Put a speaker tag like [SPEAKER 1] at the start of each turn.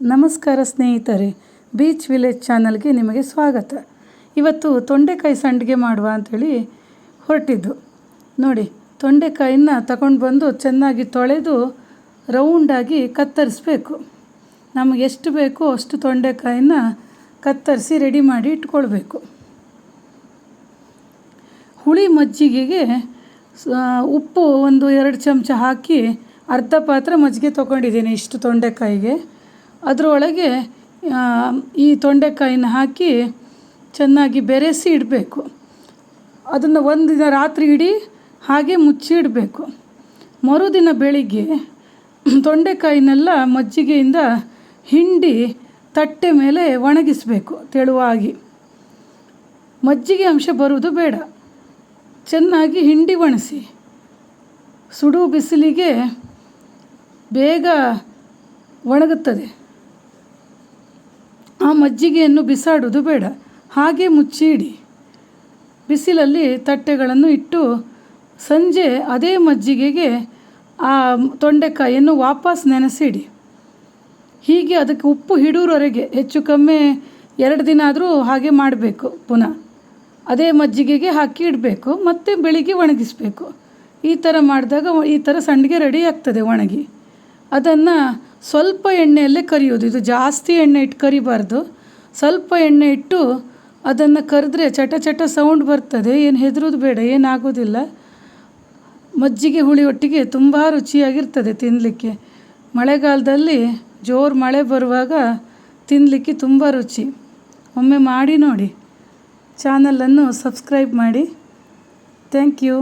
[SPEAKER 1] ನಮಸ್ಕಾರ ಸ್ನೇಹಿತರೆ, beach village ಚಾನಲ್ಗೆ ನಿಮಗೆ ಸ್ವಾಗತ. ಇವತ್ತು ತೊಂಡೆಕಾಯಿ ಸಂಡಿಗೆ ಮಾಡುವ ಅಂಥೇಳಿ ಹೊರಟಿದ್ದು. ನೋಡಿ, ತೊಂಡೆಕಾಯಿನ ತಗೊಂಡು ಬಂದು ಚೆನ್ನಾಗಿ ತೊಳೆದು ರೌಂಡಾಗಿ ಕತ್ತರಿಸ್ಬೇಕು. ನಮಗೆ ಎಷ್ಟು ಬೇಕೋ ಅಷ್ಟು ತೊಂಡೆಕಾಯಿನ ಕತ್ತರಿಸಿ ರೆಡಿ ಮಾಡಿ ಇಟ್ಕೊಳ್ಬೇಕು. ಹುಳಿ ಮಜ್ಜಿಗೆಗೆ ಉಪ್ಪು ಒಂದು ಎರಡು ಚಮಚ ಹಾಕಿ ಅರ್ಧ ಪಾತ್ರ ಮಜ್ಜಿಗೆ ತೊಗೊಂಡಿದ್ದೀನಿ ಇಷ್ಟು ತೊಂಡೆಕಾಯಿಗೆ. ಅದರೊಳಗೆ ಈ ತೊಂಡೆಕಾಯಿನ ಹಾಕಿ ಚೆನ್ನಾಗಿ ಬೆರೆಸಿ ಇಡಬೇಕು. ಅದನ್ನು ಒಂದು ದಿನ ರಾತ್ರಿ ಇಡೀ, ಹಾಗೆ ಮುಚ್ಚಿ ಇಡಬೇಕು. ಮರುದಿನ ಬೆಳಿಗ್ಗೆ ತೊಂಡೆಕಾಯಿನೆಲ್ಲ ಮಜ್ಜಿಗೆಯಿಂದ ಹಿಂಡಿ ತಟ್ಟೆ ಮೇಲೆ ಒಣಗಿಸಬೇಕು ತೆಳುವಾಗಿ. ಮಜ್ಜಿಗೆ ಅಂಶ ಬರುವುದು ಬೇಡ. ಚೆನ್ನಾಗಿ ಹಿಂಡಿ ಒಣಸಿ. ಸುಡು ಬಿಸಿಲಿಗೆ ಬೇಗ ಒಣಗುತ್ತದೆ. ಆ ಮಜ್ಜಿಗೆಯನ್ನು ಬಿಸಾಡುವುದು ಬೇಡ. ಹಾಗೆ ಮುಚ್ಚಿ ಇಡಿ ಬಿಸಿಲಲ್ಲಿ ತಟ್ಟೆಗಳನ್ನು ಇಟ್ಟು ಸಂಜೆ ಅದೇ ಮಜ್ಜಿಗೆಗೆ ಆ ತೊಂಡೆಕಾಯಿಯನ್ನು ವಾಪಸ್ ನೆನೆಸಿಡಿ. ಹೀಗೆ ಅದಕ್ಕೆ ಉಪ್ಪು ಹಿಡೋರವರೆಗೆ, ಹೆಚ್ಚು ಕಮ್ಮಿ ಎರಡು ದಿನ ಆದರೂ ಹಾಗೆ ಮಾಡಬೇಕು ಪುನಃ. ಅದೇ ಮಜ್ಜಿಗೆಗೆ ಹಾಕಿ ಇಡಬೇಕು, ಮತ್ತು ಬೆಳಿಗ್ಗೆ ಒಣಗಿಸಬೇಕು. ಈ ಥರ ಮಾಡಿದಾಗ ಈ ಥರ ಸಂಡಿಗೆ ರೆಡಿ ಆಗ್ತದೆ ಒಣಗಿ. ಅದನ್ನು ಸ್ವಲ್ಪ ಎಣ್ಣೆಯಲ್ಲೇ ಕರಿಯೋದು. ಇದು ಜಾಸ್ತಿ ಎಣ್ಣೆ ಇಟ್ಟು ಕರಿಬಾರ್ದು. ಸ್ವಲ್ಪ ಎಣ್ಣೆ ಇಟ್ಟು ಅದನ್ನು ಕರೆದ್ರೆ ಚಟ ಚಟ ಸೌಂಡ್ ಬರ್ತದೆ. ಏನು ಹೆದರೋದು ಬೇಡ, ಏನಾಗೋದಿಲ್ಲ. ಮಜ್ಜಿಗೆ ಹುಳಿ ಒಟ್ಟಿಗೆ ತುಂಬ ರುಚಿಯಾಗಿರ್ತದೆ ತಿನ್ನಲಿಕ್ಕೆ ಮಳೆಗಾಲದಲ್ಲಿ ಜೋರು ಮಳೆ ಬರುವಾಗ ತಿನ್ನಲಿಕ್ಕೆ ತುಂಬ ರುಚಿ. ಒಮ್ಮೆ ಮಾಡಿ ನೋಡಿ. ಚಾನಲನ್ನು ಸಬ್ಸ್ಕ್ರೈಬ್ ಮಾಡಿ. Thank you.